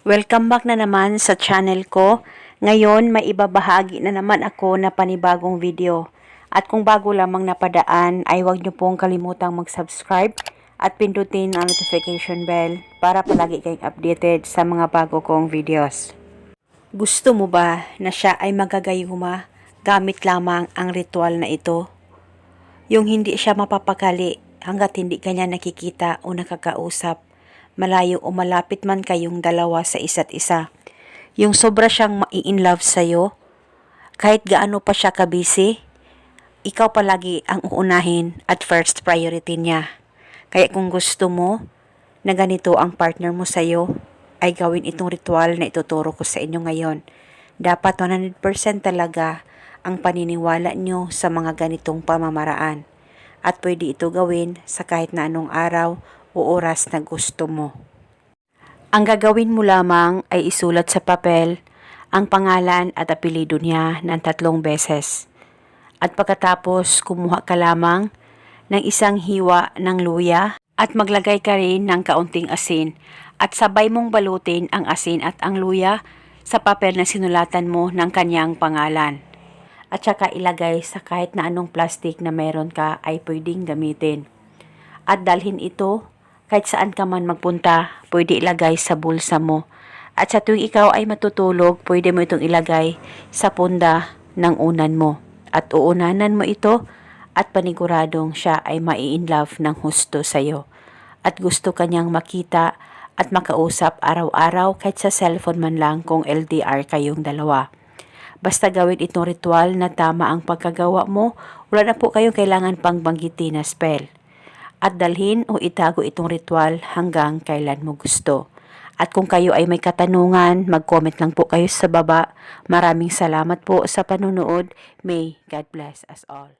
Welcome back na naman sa channel ko. Ngayon, may ibabahagi na naman ako na panibagong video. At kung bago lamang napadaan, ay huwag niyo pong kalimutang mag-subscribe at pindutin ang notification bell para palagi kayong updated sa mga bago kong videos. Gusto mo ba na siya ay magagayuma gamit lamang ang ritual na ito? Yung hindi siya mapapakali hanggat hindi kanya nakikita o nakakausap, malayo o malapit man kayong dalawa sa isa't isa. Yung sobra siyang mai-in love sa'yo, kahit gaano pa siya kabisi, ikaw palagi ang uunahin at first priority niya. Kaya kung gusto mo na ganito ang partner mo sa'yo, ay gawin itong ritual na ituturo ko sa inyo ngayon. Dapat 100% talaga ang paniniwala nyo sa mga ganitong pamamaraan. At pwede ito gawin sa kahit na anong araw o oras na gusto mo. Ang gagawin mo lamang ay isulat sa papel ang pangalan at apelido niya ng tatlong beses. At pagkatapos kumuha ka lamang ng isang hiwa ng luya at maglagay ka rin ng kaunting asin at sabay mong balutin ang asin at ang luya sa papel na sinulatan mo ng kanyang pangalan. At saka ilagay sa kahit na anong plastic na meron ka ay pwedeng gamitin. At dalhin ito kahit saan ka man magpunta, pwede ilagay sa bulsa mo. At sa tuwing ikaw ay matutulog, pwede mo itong ilagay sa punda ng unan mo. At uunanan mo ito at paniguradong siya ay mai-inlove ng husto sa'yo. At gusto kanyang makita at makausap araw-araw kahit sa cellphone man lang kung LDR kayong dalawa. Basta gawin itong ritual na tama ang pagkagawa mo, wala na po kayong kailangan pang banggitin na spell at dalhin o itago itong ritual hanggang kailan mo gusto. At kung kayo ay may katanungan, mag-comment lang po kayo sa baba. Maraming salamat po sa panunood. May God bless us all.